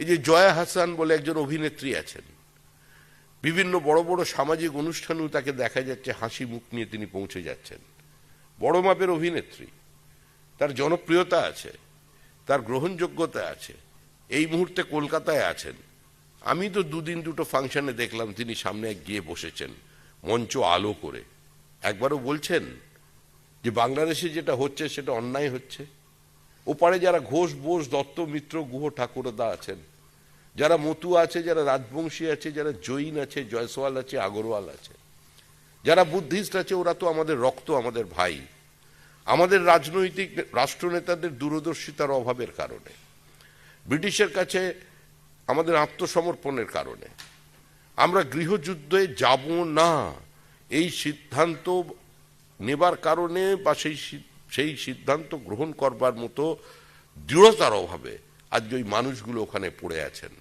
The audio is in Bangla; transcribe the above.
এই যে জয়া হাসান বলে একজন অভিনেত্রী আছেন, বিভিন্ন বড় বড় সামাজিক অনুষ্ঠানেও তাকে দেখা যাচ্ছে হাসি মুখ নিয়ে তিনি পৌঁছে যাচ্ছেন। বড় মাপের অভিনেত্রী, তার জনপ্রিয়তা আছে, তার গ্রহণযোগ্যতা আছে, এই মুহূর্তে কলকাতায় আছেন। আমি তো দুদিন দুটো ফাংশনে দেখলাম তিনি সামনে গিয়ে বসেছেন, মঞ্চ আলো করে। একবারও বলছেন যে বাংলাদেশে যেটা হচ্ছে সেটা অন্যায় হচ্ছে। ওপারে যারা ঘোষ বোস দত্ত মিত্র, গুহ ঠাকুরদা আছেন, যারা মতু আছে, যারা রাজবংশী আছে, যারা জৈন আছে, জয়সওয়াল আছে, আগরওয়াল আছে, যারা বুদ্ধিস্ট আছে, ওরা তো আমাদের রক্ত, আমাদের ভাই। আমাদের রাজনৈতিক রাষ্ট্রনেতাদের দূরদর্শিতার অভাবের কারণে, ব্রিটিশের কাছে আমাদের আত্মসমর্পণের কারণে, আমরা গৃহযুদ্ধে যাব না, এই সিদ্ধান্ত নেবার কারণে বা সেই সেই সিদ্ধান্ত গ্রহণ করবার মতো দৃঢ়তার অভাবে আজকে ওই মানুষগুলো ওখানে পড়ে আছেন।